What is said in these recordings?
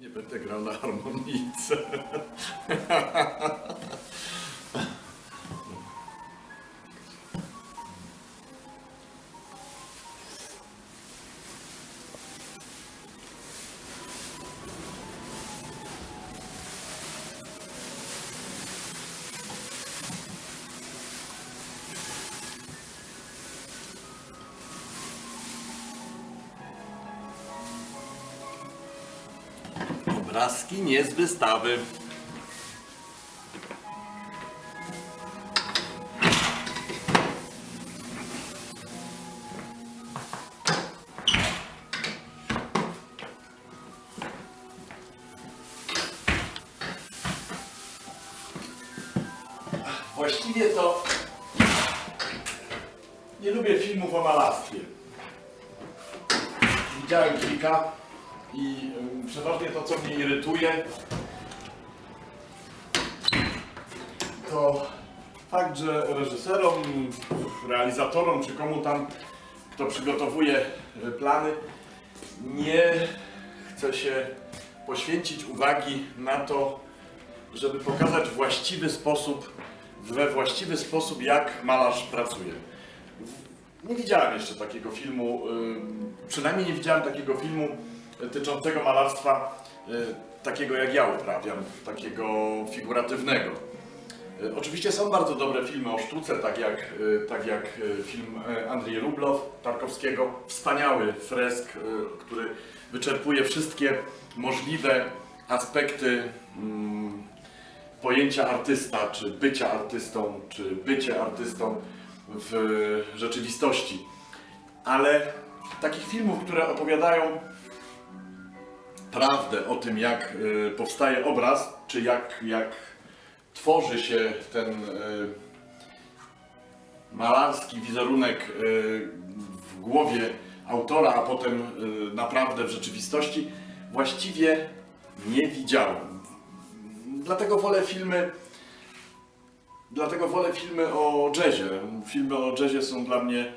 Nie będę grał na harmonijce. Obrazki nie z wystawy. Właściwie to nie lubię filmów o malarstwie. Widziałem kilka i przeważnie to, co mnie irytuje, to fakt, że reżyserom, realizatorom czy komu tam, kto przygotowuje y, plany, nie chce się poświęcić uwagi na to, żeby pokazać właściwy sposób, we właściwy sposób, jak malarz pracuje. Nie widziałem jeszcze takiego filmu, przynajmniej nie widziałem takiego filmu tyczącego malarstwa y, takiego jak ja uprawiam, takiego figuratywnego. Y, Oczywiście są bardzo dobre filmy o sztuce, tak jak, y, tak jak film Andrzej Rublow Tarkowskiego. Wspaniały fresk, który wyczerpuje wszystkie możliwe aspekty mm, pojęcia artysta, czy bycia artystą, czy bycie artystą w rzeczywistości. Ale takich filmów, które opowiadają prawdę o tym, jak y, powstaje obraz, czy jak, jak tworzy się ten y, malarski wizerunek y, w głowie autora, a potem naprawdę w rzeczywistości, właściwie nie widziałem. Dlatego wolę filmy Dlatego wolę filmy o jazzie. Filmy o jazzie są dla mnie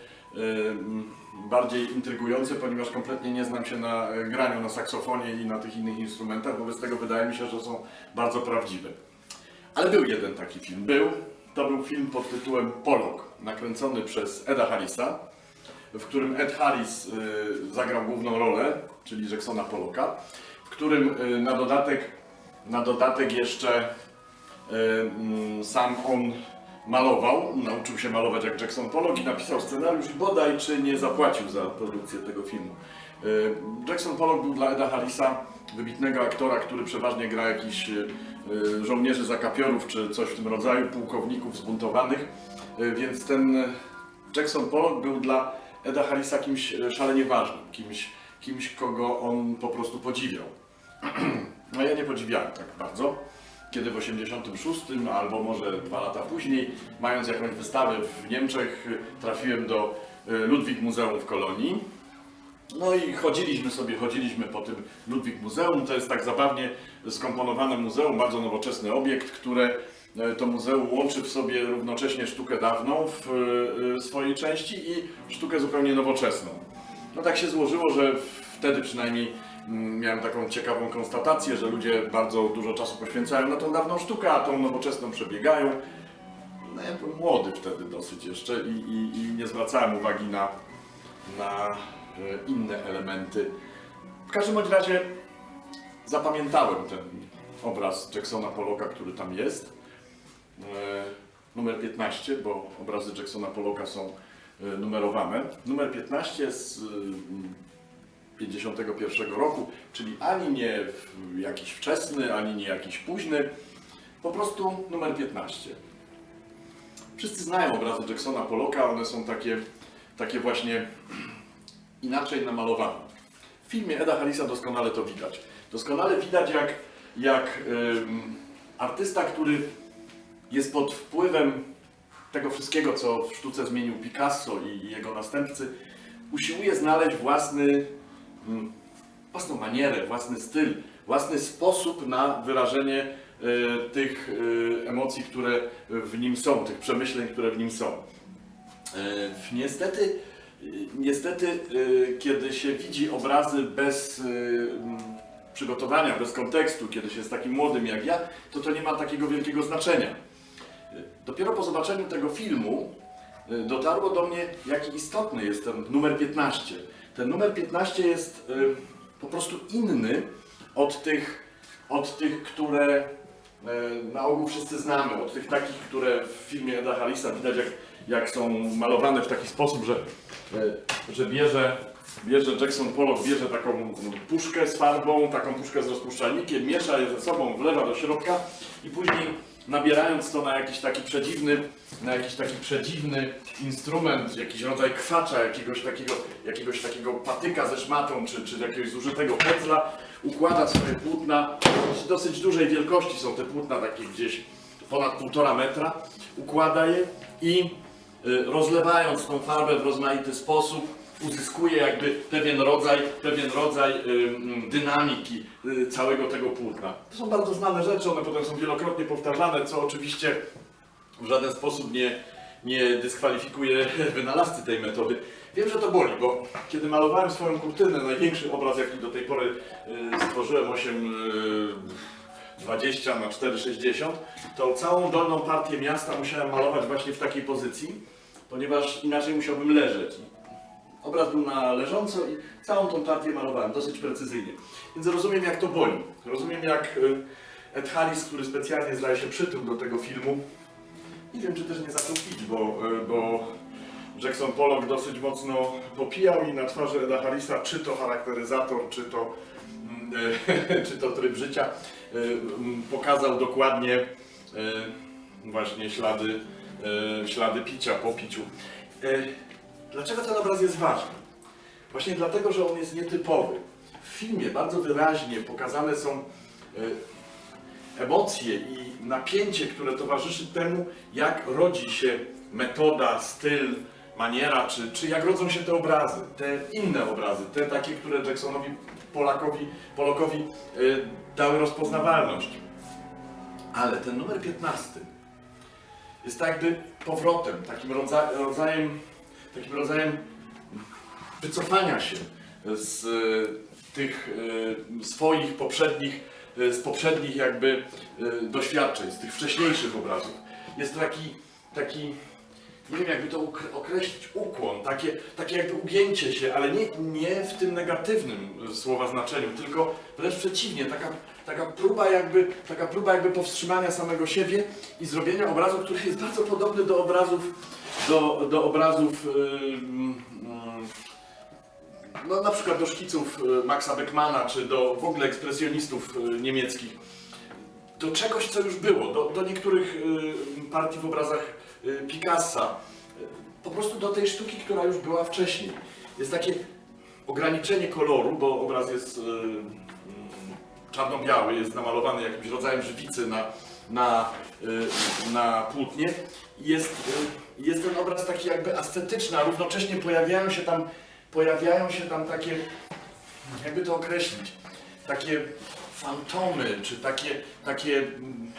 bardziej intrygujące, ponieważ kompletnie nie znam się na e, graniu na saksofonie i na tych innych instrumentach, wobec tego wydaje mi się, że są bardzo prawdziwe. Ale był jeden taki film. Był. To był film pod tytułem Polok, nakręcony przez Eda Harrisa, w którym Ed Harris y, zagrał główną rolę, czyli Jacksona Poloka, w którym y, na dodatek, na dodatek jeszcze mm, sam on malował, nauczył się malować jak Jackson Pollock i napisał scenariusz i bodaj czy nie zapłacił za produkcję tego filmu. Y, Jackson Pollock był dla Eda Harrisa wybitnego aktora, który przeważnie gra jakichś y, żołnierzy zakapiorów czy coś w tym rodzaju, pułkowników zbuntowanych, Y, więc ten Jackson Pollock był dla Eda Harrisa kimś e, szalenie ważnym, kimś, kimś kogo on po prostu podziwiał. No ja nie podziwiałem tak bardzo. Kiedy w 86 albo może dwa lata później, mając jakąś wystawę w Niemczech, trafiłem do e, Ludwig Muzeum w Kolonii. No i chodziliśmy sobie, chodziliśmy po tym Ludwig Muzeum. To jest tak zabawnie skomponowane muzeum, bardzo nowoczesny obiekt, które e, to muzeum łączy w sobie równocześnie sztukę dawną w e, swojej części i sztukę zupełnie nowoczesną. No tak się złożyło, że wtedy przynajmniej miałem taką ciekawą konstatację, że ludzie bardzo dużo czasu poświęcają na tą dawną sztukę, a tą nowoczesną przebiegają. No ja byłem młody wtedy dosyć jeszcze i, i, i nie zwracałem uwagi na, na e, inne elementy. W każdym bądź razie zapamiętałem ten obraz Jacksona Pollocka, który tam jest. E, Numer 15, bo obrazy Jacksona Pollocka są e, numerowane. Numer 15 z e, 51 roku, czyli ani nie jakiś wczesny, ani nie jakiś późny, po prostu numer 15. Wszyscy znają obrazy Jacksona Pollocka, one są takie, takie właśnie inaczej namalowane. W filmie Eda Harrisa doskonale to widać. Doskonale widać, jak, jak ym, artysta, który jest pod wpływem tego wszystkiego, co w sztuce zmienił Picasso i jego następcy, usiłuje znaleźć własny, własną manierę, własny styl, własny sposób na wyrażenie e, tych e, emocji, które w nim są, tych przemyśleń, które w nim są. E, Niestety, niestety, kiedy się widzi obrazy bez mm, przygotowania, bez kontekstu, kiedy się jest takim młodym jak ja, to to nie ma takiego wielkiego znaczenia. Dopiero po zobaczeniu tego filmu y, dotarło do mnie, jaki istotny jest ten numer 15. Ten numer 15 jest y, po prostu inny od tych, od tych które y, na ogół wszyscy znamy, od tych takich, które w filmie Eda Harrisa widać, jak, jak są malowane w taki sposób, że, y, że bierze, bierze Jackson Pollock bierze taką puszkę z farbą, taką puszkę z rozpuszczalnikiem, miesza je ze sobą, wlewa do środka i później nabierając to na jakiś taki przedziwny, na jakiś taki przedziwny instrument, jakiś rodzaj kwacza, jakiegoś takiego, jakiegoś takiego patyka ze szmatą, czy, czy jakiegoś zużytego pędzla, układa swoje płótna, dosyć dużej wielkości są te płótna, takie gdzieś ponad półtora metra, układa je i y, rozlewając tą farbę w rozmaity sposób, uzyskuje jakby pewien rodzaj, pewien rodzaj y, dynamiki y, całego tego płótna. To są bardzo znane rzeczy, one potem są wielokrotnie powtarzane, co oczywiście w żaden sposób nie, nie dyskwalifikuje wynalazcy tej metody. Wiem, że to boli, bo kiedy malowałem swoją kurtynę, największy obraz jaki do tej pory y, stworzyłem 8 y, 20 na 4,60, to całą dolną partię miasta musiałem malować właśnie w takiej pozycji, ponieważ inaczej musiałbym leżeć. Obraz był na leżąco i całą tą partię malowałem dosyć precyzyjnie. Więc rozumiem jak to boli. Rozumiem jak y, Ed Harris, który specjalnie zdaje się przytył do tego filmu, nie wiem czy też nie zaczął pić, bo, y, bo Jackson Pollock dosyć mocno popijał i na twarzy Eda Harrisa, czy to charakteryzator, czy to, mm, y, czy to tryb życia, pokazał dokładnie właśnie ślady, ślady picia po piciu. Dlaczego ten obraz jest ważny? Właśnie dlatego, że on jest nietypowy. W filmie bardzo wyraźnie pokazane są y, emocje i napięcie, które towarzyszy temu, jak rodzi się metoda, styl, maniera, czy, czy jak rodzą się te obrazy, te inne obrazy, te takie, które Jacksonowi Polakowi, Polokowi y, dały rozpoznawalność. Ale ten numer 15 jest tak powrotem, takim rodza, rodzajem, takim rodzajem wycofania się z e, tych e, swoich poprzednich, e, z poprzednich jakby doświadczeń, z tych wcześniejszych obrazów. Jest to taki, taki nie wiem jakby to określić, ukłon, takie, takie jakby ugięcie się, ale nie, nie w tym negatywnym słowa znaczeniu, tylko wręcz przeciwnie, taka, taka, próba jakby, taka próba jakby powstrzymania samego siebie i zrobienia obrazu, który jest bardzo podobny do obrazów, do, do obrazów yy, mm, no, na przykład do szkiców y, Maxa Beckmana, czy do w ogóle ekspresjonistów y, niemieckich, do czegoś, co już było, do, do niektórych y, partii w obrazach y, Picassa, y, po prostu do tej sztuki, która już była wcześniej. Jest takie ograniczenie koloru, bo obraz jest y, mm, czarno-biały, jest namalowany jakimś rodzajem żywicy na, na, y, na płótnie. Jest, y, jest ten obraz taki jakby ascetyczny, a równocześnie pojawiają się tam, pojawiają się tam takie, jakby to określić, takie fantomy, czy takie, takie mm,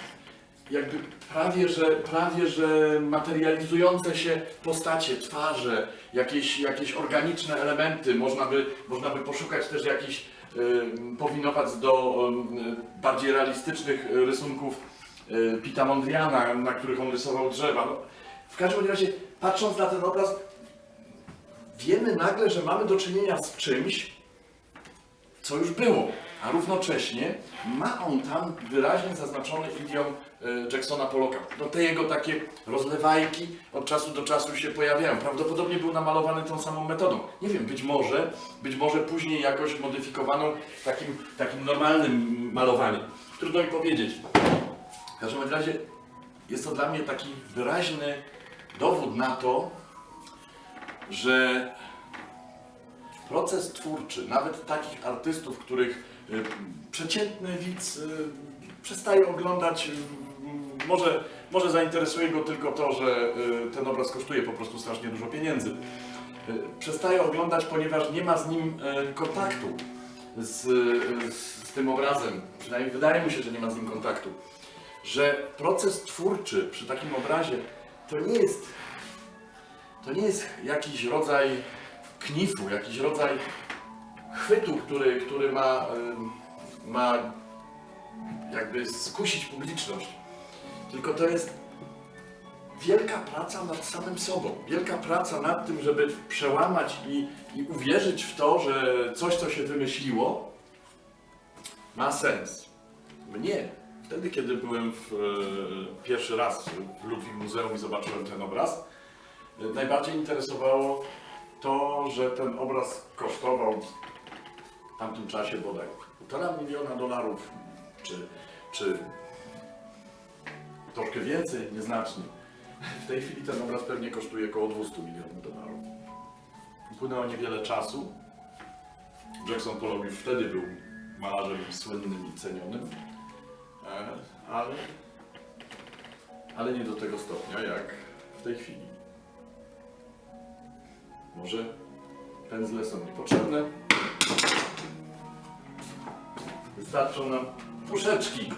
jakby prawie że, prawie, że materializujące się postacie, twarze, jakieś, jakieś organiczne elementy. Można by, można by poszukać też jakichś y, powinować do y, bardziej realistycznych rysunków y, Pita Mondriana, na których on rysował drzewa. No, w każdym razie, patrząc na ten obraz, wiemy nagle, że mamy do czynienia z czymś, co już było, a równocześnie ma on tam wyraźnie zaznaczony idiom e, Jacksona Pollocka. No te jego takie rozlewajki od czasu do czasu się pojawiają. Prawdopodobnie był namalowany tą samą metodą. Nie wiem, być może, być może później jakoś modyfikowaną takim, takim normalnym malowaniem. Trudno mi powiedzieć. W każdym razie jest to dla mnie taki wyraźny dowód na to, że proces twórczy, nawet takich artystów, których y, przeciętny widz y, przestaje oglądać, y, może, może zainteresuje go tylko to, że ten obraz kosztuje po prostu strasznie dużo pieniędzy. Przestaje oglądać, ponieważ nie ma z nim kontaktu z, z tym obrazem. Przynajmniej wydaje mu się, że nie ma z nim kontaktu. Że proces twórczy przy takim obrazie to nie jest to nie jest jakiś rodzaj knifu, jakiś rodzaj chwytu, który, który ma ma jakby skusić publiczność. Tylko to jest wielka praca nad samym sobą. Wielka praca nad tym, żeby przełamać i, i uwierzyć w to, że coś, co się wymyśliło, ma sens. Mnie, wtedy kiedy byłem w, e, pierwszy raz w Ludwig Muzeum i zobaczyłem ten obraz, e, najbardziej interesowało to, że ten obraz kosztował w tamtym czasie bodaj półtora miliona dolarów, czy, czy troszkę więcej, nieznacznie. W tej chwili ten obraz pewnie kosztuje około 200 milionów dolarów. Upłynęło niewiele czasu. Jackson Pollock już wtedy był malarzem słynnym i cenionym, ale, ale nie do tego stopnia jak w tej chwili. Może pędzle są niepotrzebne. Wystarczą nam puszeczki.